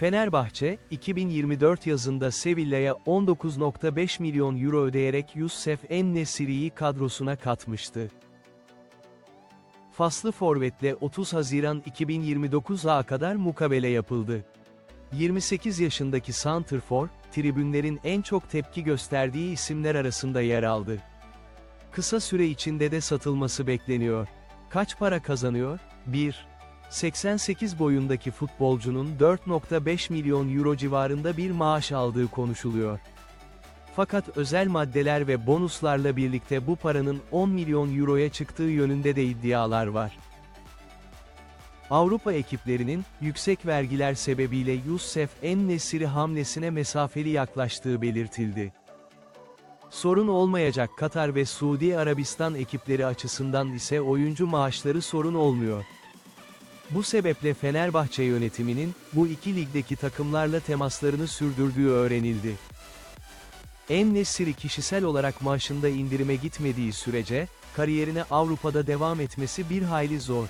Fenerbahçe, 2024 yazında Sevilla'ya 19.5 milyon euro ödeyerek Youssef En-Nesyri'yi kadrosuna katmıştı. Faslı forvetle 30 Haziran 2029'a kadar mukabele yapıldı. 28 yaşındaki Santrfor, tribünlerin en çok tepki gösterdiği isimler arasında yer aldı. Kısa süre içinde de satılması bekleniyor. Kaç para kazanıyor? 1. 88 boyundaki futbolcunun 4.5 milyon euro civarında bir maaş aldığı konuşuluyor. Fakat özel maddeler ve bonuslarla birlikte bu paranın 10 milyon euroya çıktığı yönünde de iddialar var. Avrupa ekiplerinin, yüksek vergiler sebebiyle Youssef En-Nesyri hamlesine mesafeli yaklaştığı belirtildi. Sorun olmayacak Katar ve Suudi Arabistan ekipleri açısından ise oyuncu maaşları sorun olmuyor. Bu sebeple Fenerbahçe yönetiminin, bu iki ligdeki takımlarla temaslarını sürdürdüğü öğrenildi. En-Nesyri kişisel olarak maaşında indirime gitmediği sürece, kariyerine Avrupa'da devam etmesi bir hayli zor.